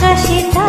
আকাশে